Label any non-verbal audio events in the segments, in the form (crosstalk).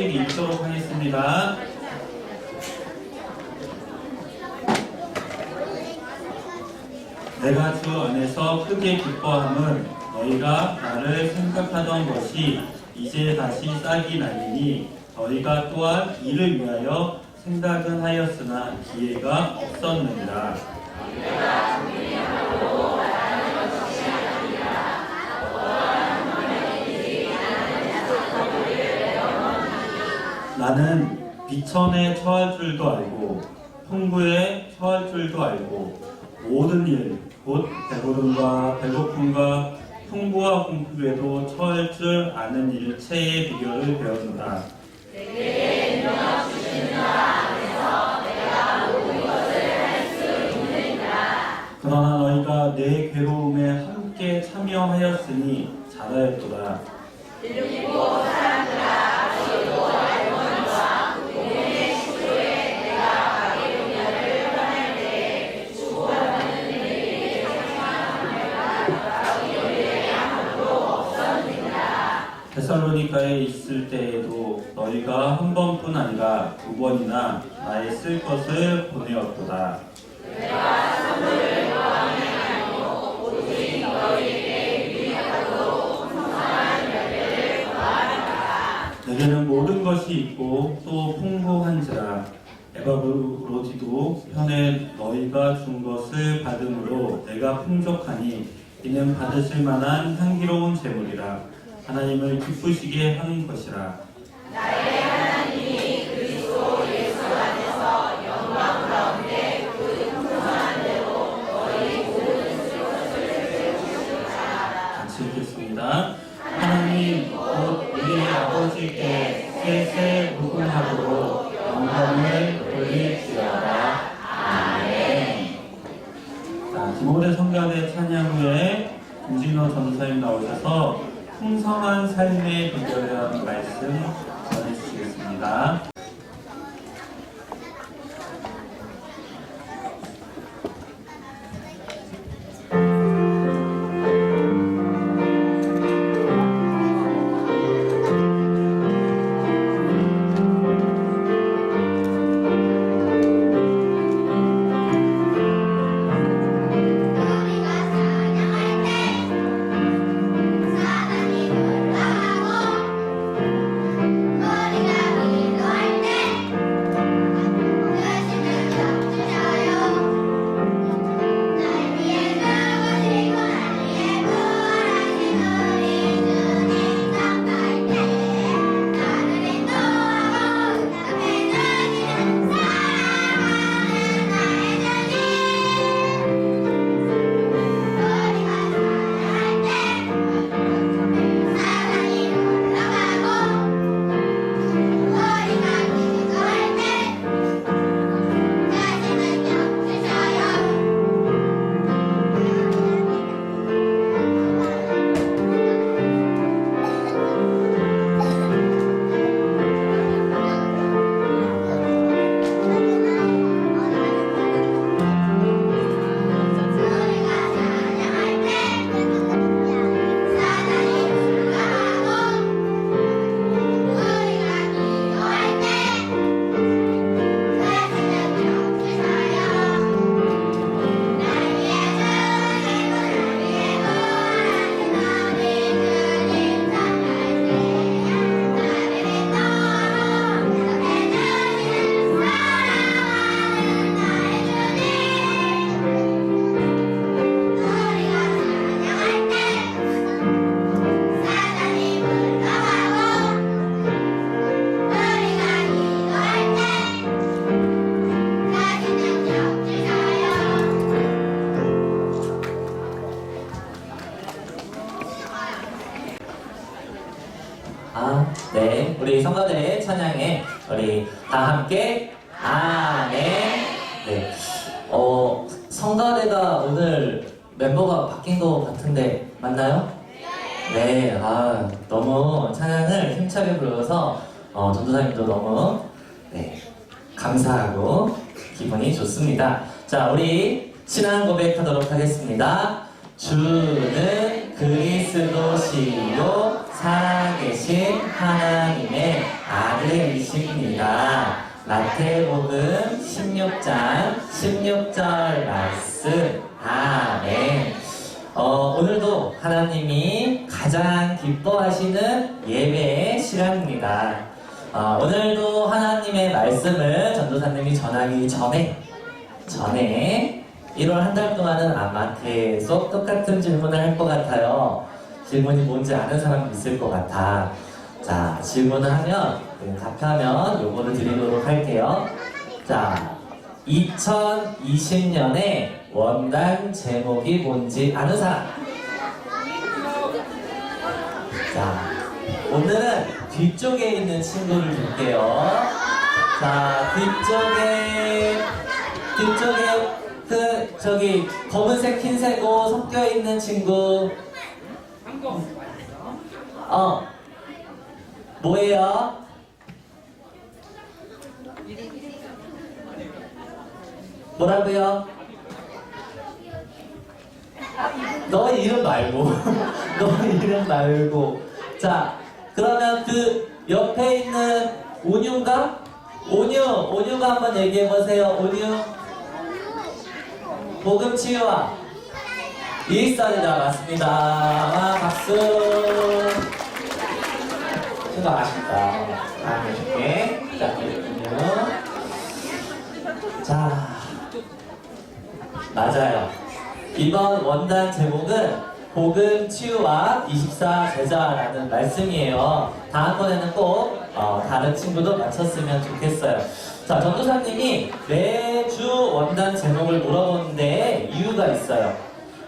책 읽도록 하겠습니다. 내가 주 안에서 크게 기뻐함은 너희가 나를 생각하던 것이 이제 다시 싹이 나니 너희가 또한 이를 위하여 생각은 하였으나 기회가 없었느니라. 나는 비천에 처할 줄도 알고 풍부에 처할 줄도 알고 모든 일, 곧 배부름과 배고픔과 풍부와 공급에도 처할 줄 아는 일체의 비결을 배웠노라. 그러나 너희가 내 괴로움에 함께 참여하였으니 잘하였도다. 데살로니카에 있을 때에도 너희가 한 번뿐 아니라 두 번이나 나의 쓸 것을 보내었도다. 내게는 모든 것이 있고 또 풍부한지라 에바브로디도 편에 너희가 준 것을 받음으로 내가 풍족하니 이는 받으실 만한 향기로운 재물이라 하나님을 기쁘시게 하는 것이라 같이 읽겠습니다. 하나님 곧 우리 아버지께 셋세 무궁하도록 영광을 돌릴지어다. 아멘. 자, 디모데 성가대 찬양 후에 김진호 전사님 나오셔서 풍성한 삶의 대한 말씀 전해주시겠습니다. 네. 우리 성가대 찬양에 우리 다 함께 아멘. 네. 어, 성가대가 오늘 멤버가 바뀐 것 같은데 맞나요? 네. 아, 너무 찬양을 힘차게 불러서 어, 전도사님도 너무 네. 감사하고 기분이 좋습니다. 자, 우리 신앙 고백하도록 하겠습니다. 주는 그리스도시요 살아계신 하나님의 아들이십니다. 마태복음 16장 16절 말씀. 아멘. 어, 오늘도 하나님이 가장 기뻐하시는 예배의 시간입니다. 어, 오늘도 하나님의 말씀을 전도사님이 전하기 전에 전에 1월 한 달 동안은 아마 계속 똑같은 질문을 할 것 같아요. 질문이 뭔지 아는 사람 있을 것 같아. 자, 질문을 하면, 네, 답하면 요거를 드리도록 할게요. 자, 2020년에 원단 제목이 뭔지 아는 사람? 자, 오늘은 뒤쪽에 있는 친구를 줄게요. 자, 뒤쪽에, 뒤쪽에 그, 저기, 검은색, 흰색 옷 섞여 있는 친구. 어, 뭐예요? 뭐라고요? 너 이름 말고 (laughs) 너 이름 말고 자 그러면 그 옆에 있는 온유인가? 온유 온유가 한번 얘기해 보세요 온유 복음 치유와 일살이다 맞습니다 와 박수 수고하셨다 다음 해줄게 자 온유 자 맞아요. 이번 원단 제목은 복음 치유와 24 제자라는 말씀이에요. 다음번에는 꼭 어, 다른 친구도 맞췄으면 좋겠어요. 자, 전도사님이 매주 원단 제목을 물어보는 데 이유가 있어요.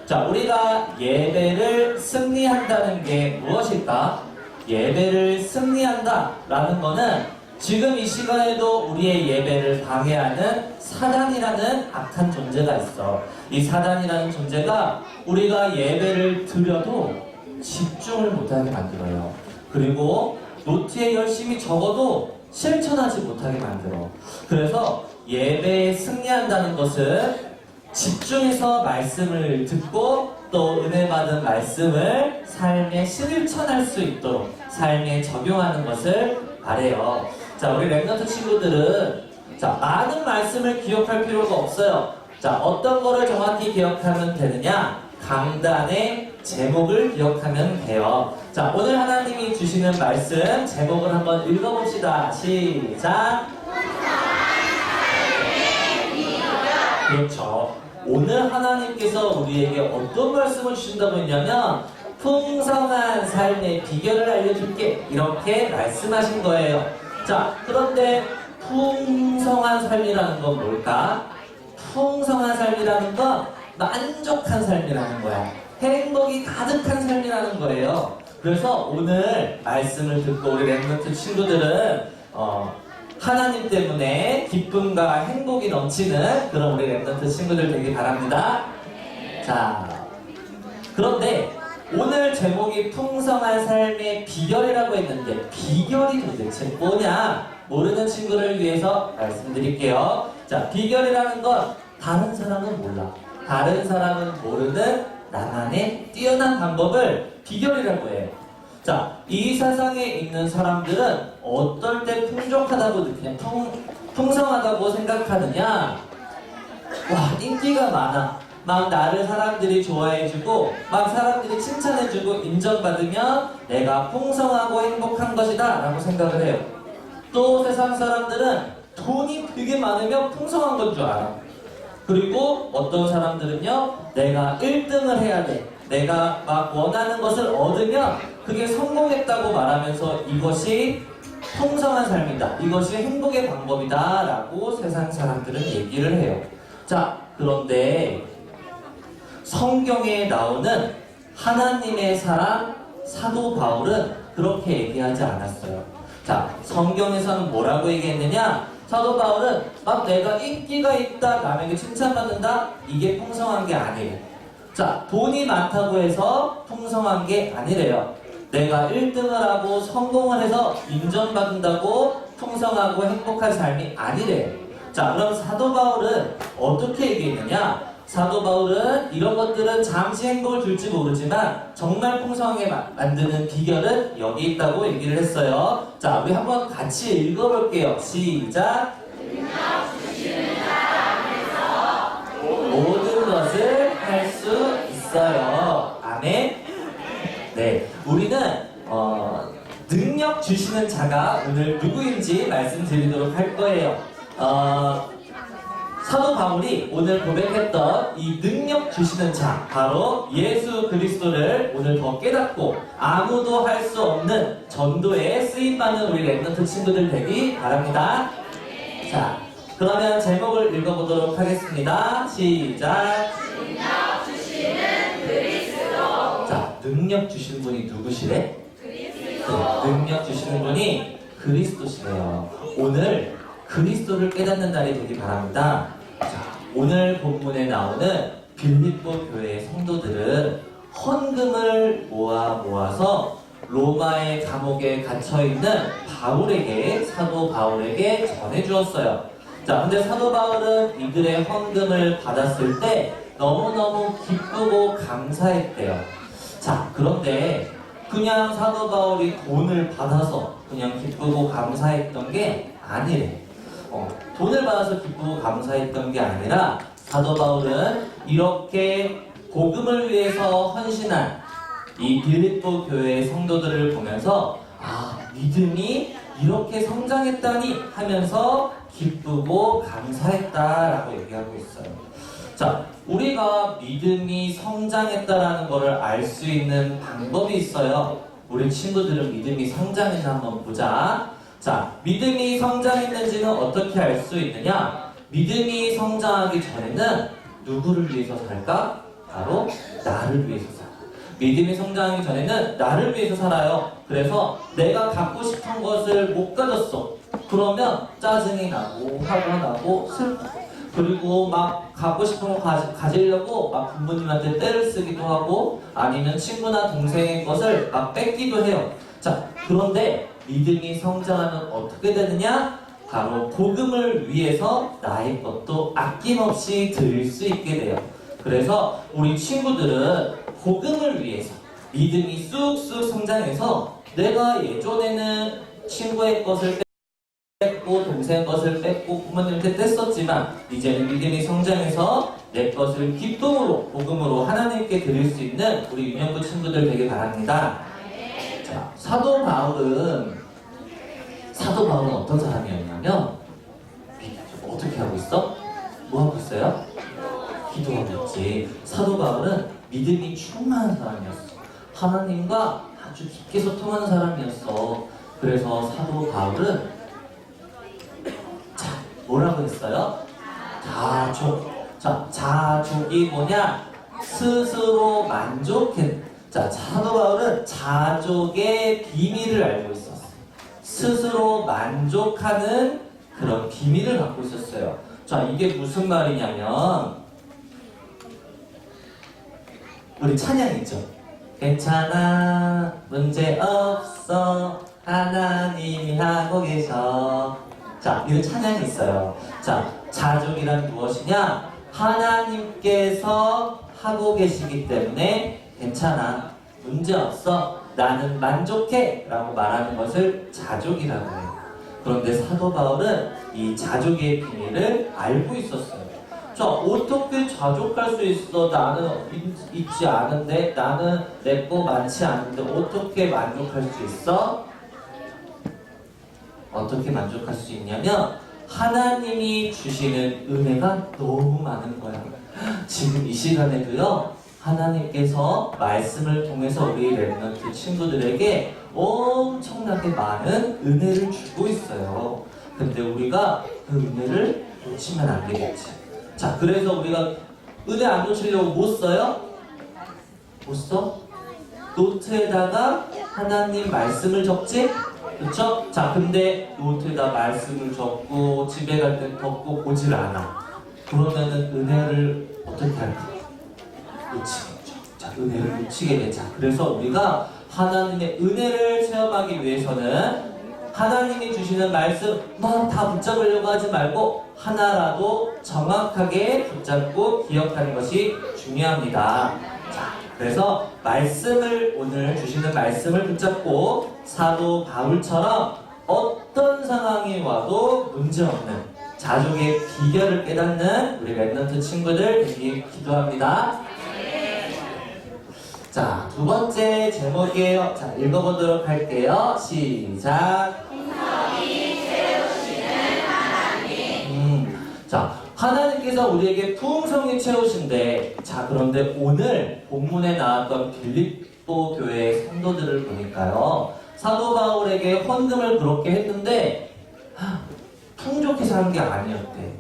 자, 우리가 예배를 승리한다는 게 무엇일까? 예배를 승리한다 라는 거는 지금 이 시간에도 우리의 예배를 방해하는 사단이라는 악한 존재가 있어. 이 사단이라는 존재가 우리가 예배를 드려도 집중을 못하게 만들어요. 그리고 노트에 열심히 적어도 실천하지 못하게 만들어. 그래서 예배에 승리한다는 것은 집중해서 말씀을 듣고 또 은혜 받은 말씀을 삶에 실천할 수 있도록 삶에 적용하는 것을 바래요. 자, 우리 랩런트 친구들은 자, 많은 말씀을 기억할 필요가 없어요. 자, 어떤 거를 정확히 기억하면 되느냐? 강단의 제목을 기억하면 돼요. 자, 오늘 하나님이 주시는 말씀 제목을 한번 읽어봅시다. 시작. 그렇죠. 오늘 하나님께서 우리에게 어떤 말씀을 주신다고 했냐면 풍성한 삶의 비결을 알려줄게 이렇게 말씀하신 거예요. 자, 그런데 풍성한 삶이라는 건 뭘까? 풍성한 삶이라는 건 만족한 삶이라는 거야. 행복이 가득한 삶이라는 거예요. 그래서 오늘 말씀을 듣고 우리 랩런트 친구들은 어, 하나님 때문에 기쁨과 행복이 넘치는 그런 우리 랩런트 친구들 되길 바랍니다. 자, 그런데 오늘 제목이 풍성한 삶의 비결이라고 했는데 비결이 도대체 뭐냐? 모르는 친구를 위해서 말씀드릴게요. 자, 비결이라는 건 다른 사람은 몰라. 다른 사람은 모르는 나만의 뛰어난 방법을 비결이라고 해요. 자, 이 세상에 있는 사람들은 어떨 때 풍족하다고 느끼냐, 풍, 풍성하다고 생각하느냐? 와, 인기가 많아. 막 나를 사람들이 좋아해주고, 막 사람들이 칭찬해주고, 인정받으면 내가 풍성하고 행복한 것이다. 라고 생각을 해요. 또 세상 사람들은 돈이 되게 많으면 풍성한 건 줄 알아. 그리고 어떤 사람들은요, 내가 1등을 해야 돼. 내가 막 원하는 것을 얻으면 그게 성공했다고 말하면서 이것이 풍성한 삶이다. 이것이 행복의 방법이다. 라고 세상 사람들은 얘기를 해요. 자, 그런데 성경에 나오는 하나님의 사람 사도 바울은 그렇게 얘기하지 않았어요. 자, 성경에서는 뭐라고 얘기했느냐? 사도 바울은 막 내가 인기가 있다, 남에게 칭찬받는다, 이게 풍성한 게 아니에요. 자, 돈이 많다고 해서 풍성한 게 아니래요. 내가 1등을 하고 성공을 해서 인정받는다고 풍성하고 행복한 삶이 아니래요. 자, 그럼 사도 바울은 어떻게 얘기했느냐? 사도 바울은 이런 것들은 잠시 행복을 줄지 모르지만 정말 풍성하게 마- 만드는 비결은 여기 있다고 얘기를 했어요. 자, 우리 한번 같이 읽어볼게요. 시작. 있어요. 아멘. 네, 우리는 어, 능력 주시는 자가 오늘 누구인지 말씀드리도록 할 거예요. 어, 사도 바울이 오늘 고백했던 이 능력 주시는 자, 바로 예수 그리스도를 오늘 더 깨닫고 아무도 할 수 없는 전도에 쓰임받는 우리 랩런트 친구들 되기 바랍니다. 자, 그러면 제목을 읽어보도록 하겠습니다. 시작. 능력 주신 분이 누구시래? 네, 능력 주시는 분이 그리스도시래요. 오늘 그리스도를 깨닫는 날이 되기 바랍니다. 자, 오늘 본문에 나오는 빌립보 교회의 성도들은 헌금을 모아 모아서 로마의 감옥에 갇혀 있는 바울에게 사도 바울에게 전해 주었어요. 자, 근데 사도 바울은 이들의 헌금을 받았을 때 너무너무 기쁘고 감사했대요. 자, 그런데 그냥 사도 바울이 돈을 받아서 그냥 기쁘고 감사했던 게 아니래. 어, 돈을 받아서 기쁘고 감사했던 게 아니라 사도 바울은 이렇게 복음을 위해서 헌신한 이 빌립보 교회의 성도들을 보면서 아 믿음이 이렇게 성장했다니 하면서 기쁘고 감사했다라고 얘기하고 있어요. 자, 우리가 믿음이 성장했다라는 것을 알 수 있는 방법이 있어요. 우리 친구들은 믿음이 성장했나 한번 보자. 자, 믿음이 성장했는지는 어떻게 알 수 있느냐? 믿음이 성장하기 전에는 누구를 위해서 살까? 바로 나를 위해서 살아. 믿음이 성장하기 전에는 나를 위해서 살아요. 그래서 내가 갖고 싶은 것을 못 가졌어. 그러면 짜증이 나고 화가 나고 슬퍼. 그리고 막 갖고 싶은 거 가지, 가지려고 막 부모님한테 떼를 쓰기도 하고 아니면 친구나 동생의 것을 막 뺏기도 해요. 자, 그런데 믿음이 성장하면 어떻게 되느냐? 바로 복음을 위해서 나의 것도 아낌없이 드릴 수 있게 돼요. 그래서 우리 친구들은 복음을 위해서 믿음이 쑥쑥 성장해서 내가 예전에는 친구의 것을 뺐고 동생 것을 뺐고 부모님한테 뗐었지만 이제는 믿음이 성장해서 내 것을 기쁨으로 복음으로 하나님께 드릴 수 있는 우리 유년부 친구들 되길 바랍니다. 자, 사도 바울은 사도 바울은 어떤 사람이었냐면 어떻게 하고 있어? 뭐 하고 있어요? 기도하고 있지. 사도 바울은 믿음이 충만한 사람이었어. 하나님과 아주 깊게 소통하는 사람이었어. 그래서 사도 바울은 자, 뭐라고 했어요? 자족. 자, 자족이 뭐냐? 스스로 만족했. 자, 사도 바울은 자족의 비밀을 알고 있었어. 스스로 만족하는 그런 비밀을 갖고 있었어요. 자, 이게 무슨 말이냐면, 우리 찬양 있죠? 괜찮아, 문제 없어, 하나님이 하고 계셔. 자, 이런 찬양이 있어요. 자, 자족이란 무엇이냐? 하나님께서 하고 계시기 때문에 괜찮아, 문제 없어, 나는 만족해 라고 말하는 것을 자족이라고 해요. 그런데 사도 바울은 이 자족의 비밀을 알고 있었어요. 자, 어떻게 자족할 수 있어? 나는 있- 있지 않은데, 나는 내 거 많지 않은데, 어떻게 만족할 수 있어? 어떻게 만족할 수 있냐면, 하나님이 주시는 은혜가 너무 많은 거야. 지금 이 시간에도요, 하나님께서 말씀을 통해서 우리 랩런트 친구들에게 엄청나게 많은 은혜를 주고 있어요. 근데 우리가 그 은혜를 놓치면 안 되겠지. 자, 그래서 우리가 은혜 안 놓치려고 못 써요? 못 써? 노트에다가 하나님 말씀을 적지? 그쵸? 자, 근데 노트에다 말씀을 적고 집에 갈때 덮고 보질 않아. 그러면은 은혜를 어떻게 할까? 놓치겠죠. 자, 은혜를 놓치게 되자. 그래서 우리가 하나님의 은혜를 체험하기 위해서는 하나님이 주시는 말씀 막 다 붙잡으려고 하지 말고 하나라도 정확하게 붙잡고 기억하는 것이 중요합니다. 자, 그래서 말씀을 오늘 주시는 말씀을 붙잡고 사도 바울처럼 어떤 상황이 와도 문제없는 자족의 비결을 깨닫는 우리 랩런트 친구들 되기 기도합니다. 자, 두 번째 제목이에요. 자, 읽어보도록 할게요. 시작. 음, 자, 하나님께서 우리에게 풍성히 채우신데, 자, 그런데 오늘 본문에 나왔던 빌립보 교회 성도들을 보니까요, 사도 바울에게 헌금을 그렇게 했는데, 하, 풍족해서 한게 아니었대.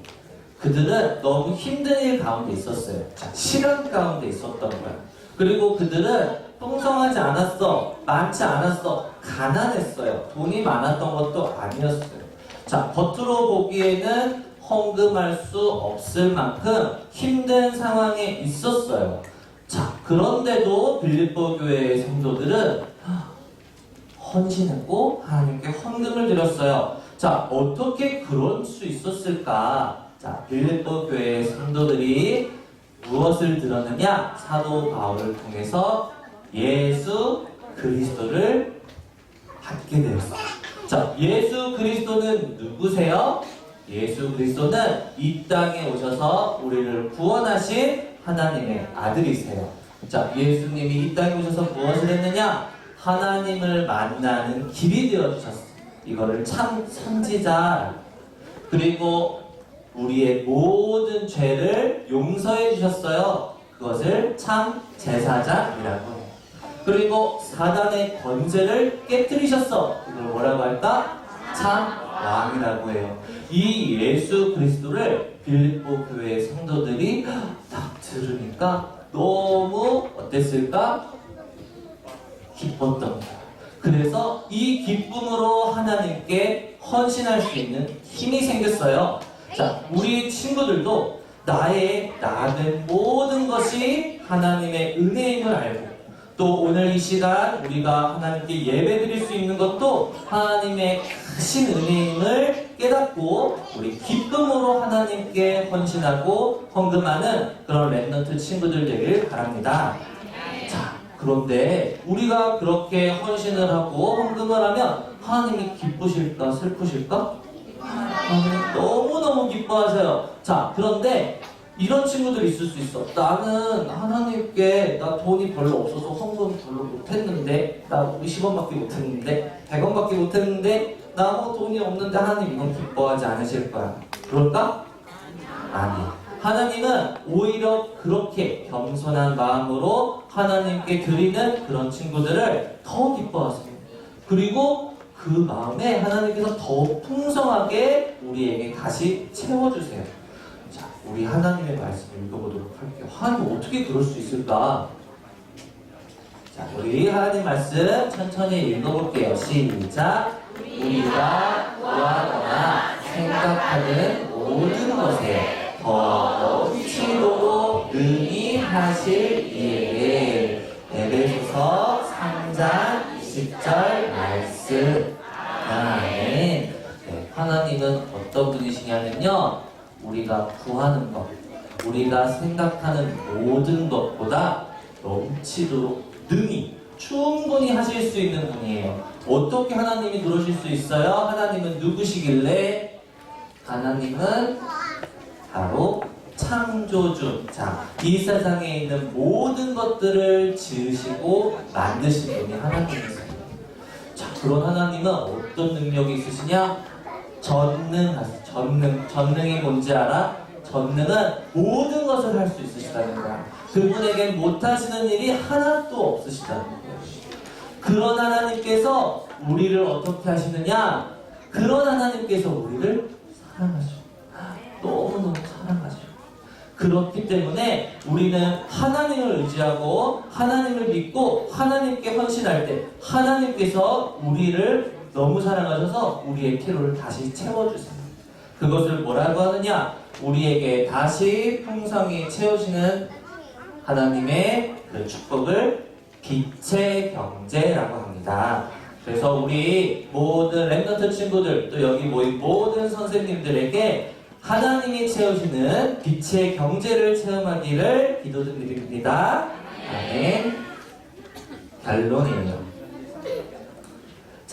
그들은 너무 힘든 일 가운데 있었어요. 자, 시간 가운데 있었던 거야. 그리고 그들은 풍성하지 않았어. 많지 않았어. 가난했어요. 돈이 많았던 것도 아니었어요. 자, 겉으로 보기에는 헌금할 수 없을 만큼 힘든 상황에 있었어요. 자, 그런데도 빌립보 교회의 성도들은 헌신했고 하나님께 헌금을 드렸어요. 자, 어떻게 그럴 수 있었을까? 자, 빌립보 교회의 성도들이 무엇을 들었느냐? 사도 바울을 통해서 예수 그리스도를 받게 되었어요. 자, 예수 그리스도는 누구세요? 예수 그리스도는 이 땅에 오셔서 우리를 구원하신 하나님의 아들이세요. 자, 예수님이 이 땅에 오셔서 무엇을 했느냐? 하나님을 만나는 길이 되어 주셨어요. 이거를 참 선지자 그리고 우리의 모든 죄를 용서해 주셨어요. 그것을 참 제사장이라고. 그리고 사단의 권세를 깨뜨리셨어. 이걸 뭐라고 할까? 참 왕이라고 해요. 이 예수 그리스도를 빌립보 교회 성도들이 딱 들으니까 너무 어땠을까? 기뻤던 거야. 그래서 이 기쁨으로 하나님께 헌신할 수 있는 힘이 생겼어요. 자, 우리 친구들도 나의 나는 모든 것이 하나님의 은혜임을 알고 또 오늘 이 시간 우리가 하나님께 예배 드릴 수 있는 것도 하나님의 크신 은혜임을 깨닫고 우리 기쁨으로 하나님께 헌신하고 헌금하는 그런 랩런트 친구들 되길 바랍니다. 자, 그런데 우리가 그렇게 헌신을 하고 헌금을 하면 하나님이 기쁘실까 슬프실까? 하나님 너무너무 기뻐하세요. 자, 그런데 이런 친구들이 있을 수 있어. 나는 하나님께 나 돈이 별로 없어서 헌금 별로 못했는데 나 20원밖에 못했는데 100원밖에 못했는데 나 뭐 돈이 없는데 하나님 이건 기뻐하지 않으실 거야. 그럴까? 아니. 하나님은 오히려 그렇게 겸손한 마음으로 하나님께 드리는 그런 친구들을 더 기뻐하세요. 그리고 그 마음에 하나님께서 더 풍성하게 우리에게 다시 채워주세요. 자, 우리 하나님의 말씀을 읽어보도록 할게요. 하나님 어떻게 그럴 수 있을까? 자, 우리 하나님 말씀 천천히 읽어볼게요. 시작. 우리가 구하거나 생각하는 모든 것에 더 넘치도록 능히 하실 이에게 에베소서 3장 20절 말씀 아멘 네, 하나님은 어떤 분이시냐면요 우리가 구하는 것 우리가 생각하는 모든 것보다 넘치도록 능히 충분히 하실 수 있는 분이에요 어떻게 하나님이 그러실 수 있어요? 하나님은 누구시길래 하나님은 바로 창조주. 자, 이 세상에 있는 모든 것들을 지으시고 만드신 분이 하나님이세요. 자, 그런 하나님은 어떤 능력이 있으시냐? 전능 하세요. 전능. 전능이 뭔지 알아? 전능은 모든 것을 할 수 있으시다는 거야. 그분에게 못하시는 일이 하나도 없으시다는 거예요. 그런 하나님께서 우리를 어떻게 하시느냐? 그런 하나님께서 우리를 사랑하셔. 너무너무 사랑하죠. 그렇기 때문에 우리는 하나님을 의지하고 하나님을 믿고 하나님께 헌신할 때 하나님께서 우리를 너무 사랑하셔서 우리의 필요를 다시 채워주세요. 그것을 뭐라고 하느냐? 우리에게 다시 풍성히 채우시는 하나님의 그 축복을 빛의 경제라고 합니다. 그래서 우리 모든 랩너트 친구들 또 여기 모인 모든 선생님들에게 하나님이 채우시는 빛의 경제를 체험하기를 기도드립니다. 아멘. 결론이에요.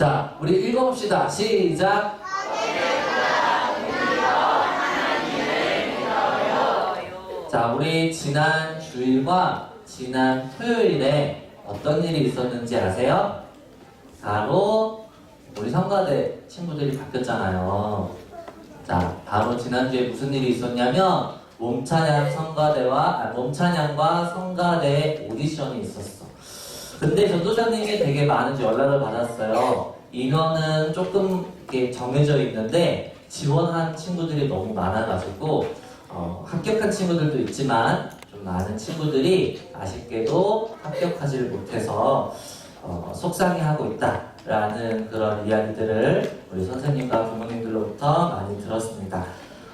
자, 우리 읽어봅시다. 시작. 자, 우리 지난 주일과 지난 토요일에 어떤 일이 있었는지 아세요? 바로 우리 성가대 친구들이 바뀌었잖아요. 자, 바로 지난주에 무슨 일이 있었냐면 몸찬양 성가대와 아, 몸찬양과 성가대 오디션이 있었어. 근데 전도사님이 되게 많은 연락을 받았어요. 인원은 조금 이렇게 정해져 있는데 지원한 친구들이 너무 많아가지고 어, 합격한 친구들도 있지만 좀 많은 친구들이 아쉽게도 합격하지를 못해서 어, 속상해하고 있다라는 그런 이야기들을 우리 선생님과 부모님들로부터 많이 들었습니다.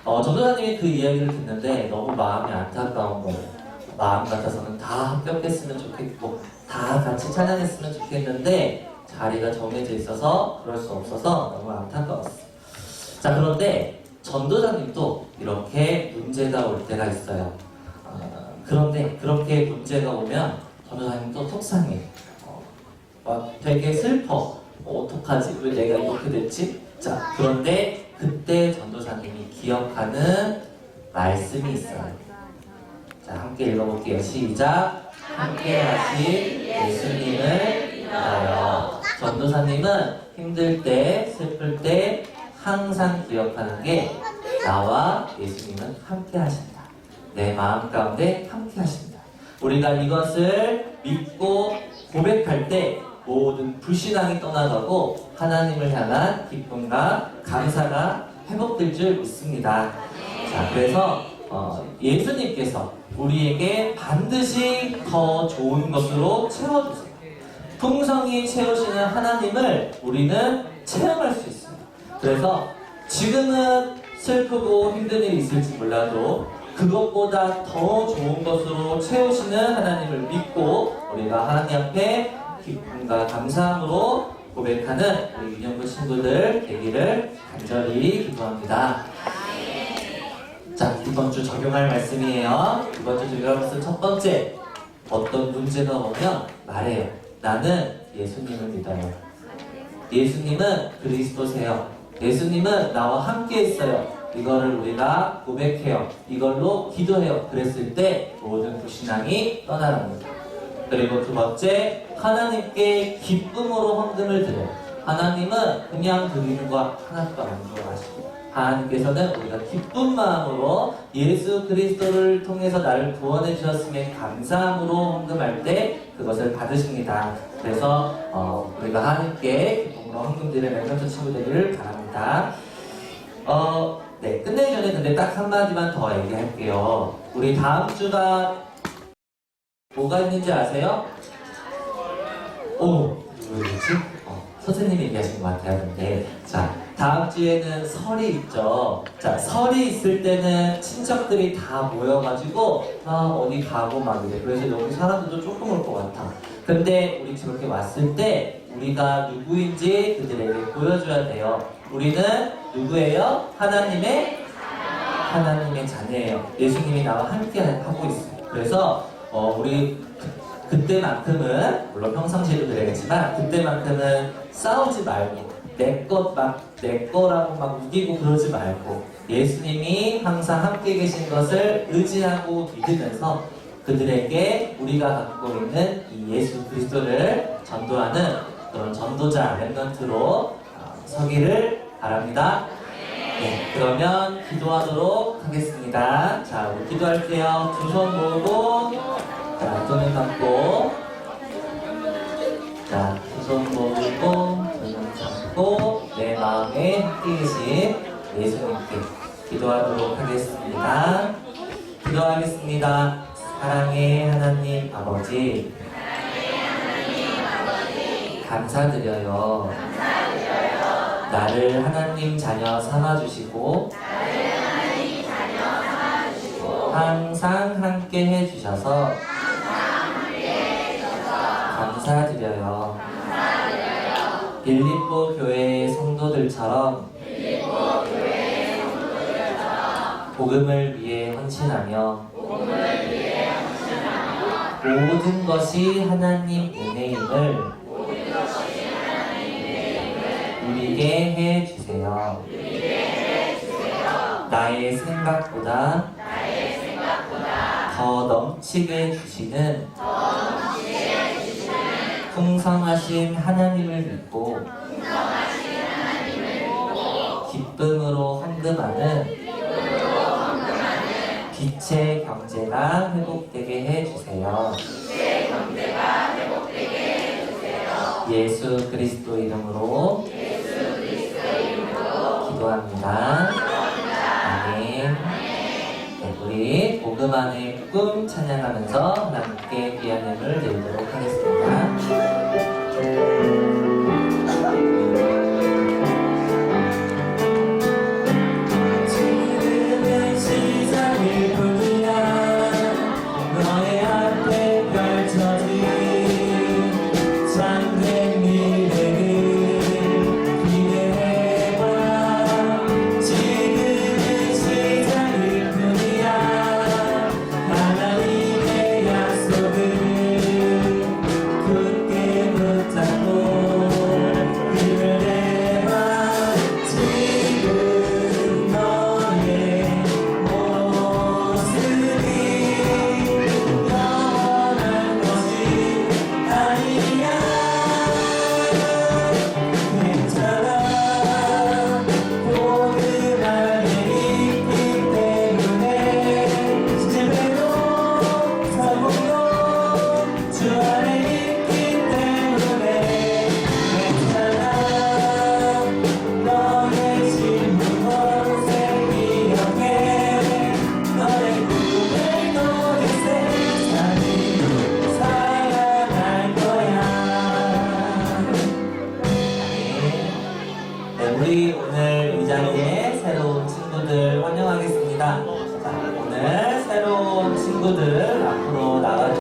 어, 전도사님이 그 이야기를 듣는데 너무 마음이 안타까운 거예요. 마음 같아서는 다 합격했으면 좋겠고 다 같이 찬양했으면 좋겠는데 자리가 정해져 있어서 그럴 수 없어서 너무 안타까웠어. 자 그런데 전도사님도 이렇게 문제가 올 때가 있어요. 어, 그런데 그렇게 문제가 오면 전도사님도 속상해. 어, 막 되게 슬퍼. 어, 어떡하지? 왜 내가 이렇게 됐지? 자 그런데 그때 전도사님이 기억하는 말씀이 있어요. 자 함께 읽어볼게요. 시작. 함께 하신 예수님을 믿어요. 전도사님은 힘들 때, 슬플 때 항상 기억하는 게 나와 예수님은 함께 하신다. 내 마음 가운데 함께 하신다. 우리가 이것을 믿고 고백할 때 모든 불신앙이 떠나가고 하나님을 향한 기쁨과 감사가 회복될 줄 믿습니다. 자, 그래서 어, 예수님께서 우리에게 반드시 더 좋은 것으로 채워주세요. 풍성히 채우시는 하나님을 우리는 체험할 수 있습니다. 그래서 지금은 슬프고 힘든 일이 있을지 몰라도 그것보다 더 좋은 것으로 채우시는 하나님을 믿고 우리가 하나님 앞에 기쁨과 감사함으로 고백하는 우리 유년부 친구들 되기를 간절히 기도합니다. 자, 이번 주 적용할 말씀이에요. 이번 주 적용할 첫 번째. 어떤 문제가 오면 말해요. 나는 예수님을 믿어요. 예수님은 그리스도세요. 예수님은 나와 함께 있어요. 이거를 우리가 고백해요. 이걸로 기도해요. 그랬을 때 모든 불신앙이 떠나갑니다. 그리고 두 번째, 하나님께 기쁨으로 헌금을 드려요. 하나님은 그냥 드리는 거 하나도 안 좋아하시고 하나님께서는 우리가 기쁜 마음으로 예수 그리스도를 통해서 나를 구원해 주셨음에 감사함으로 헌금할 때 그것을 받으십니다. 그래서 어, 우리가 하나님께 기쁨으로 헌금드리는 멘토 친구 되기를 바랍니다. 어, 네 끝내기 전에 근데 딱 한마디만 더 얘기할게요. 우리 다음 주가 뭐가 있는지 아세요? 오, 뭐였지? 어, 선생님이 얘기하신 것 같아요. 근데 자 다음 주에는 설이 있죠. 자 설이 있을 때는 친척들이 다 모여가지고 아 어디 가고 막 이래. 그래서 여기 사람들도 조금 올 것 같아. 근데 우리 저렇게 왔을 때 우리가 누구인지 그들에게 보여줘야 돼요. 우리는 누구예요? 하나님의 하나님의 자녀예요. 예수님이 나와 함께 하고 있어요. 그래서 어, 우리 그, 그때만큼은 물론 평상시에도 그래야겠지만 그때만큼은 싸우지 말고 내 것 막 내 거라고 막 우기고 그러지 말고 예수님이 항상 함께 계신 것을 의지하고 믿으면서 그들에게 우리가 갖고 있는 이 예수 그리스도를 전도하는 그런 전도자 랩런트로 어, 서기를 바랍니다. 네, 그러면 기도하도록 하겠습니다. 자, 우리 기도할게요. 두 손 모으고, 자, 눈을 감고, 자, 두손 모으고, 눈을 감고, 내 마음에 함께 계신 예수님께 기도하도록 하겠습니다. 기도하겠습니다. 사랑의 하나님 아버지, 감사드려요. 나를 하나님 자녀 삼아주시고 항상 함께 해주셔서 감사드려요. 빌립보 교회의 성도들처럼 복음을 위해 헌신하며 모든 것이 하나님 은혜임을 우리에게 해 주세요. 나의 생각보다 더 넘치게 주시는 풍성하신 하나님을 믿고 기쁨으로 헌금하는 빛의 경제가 회복되게 해주세요. 예수 그리스도 이름으로 기도합니다. 아멘. 네, 우리 복음 안의 꿈 찬양하면서 하나님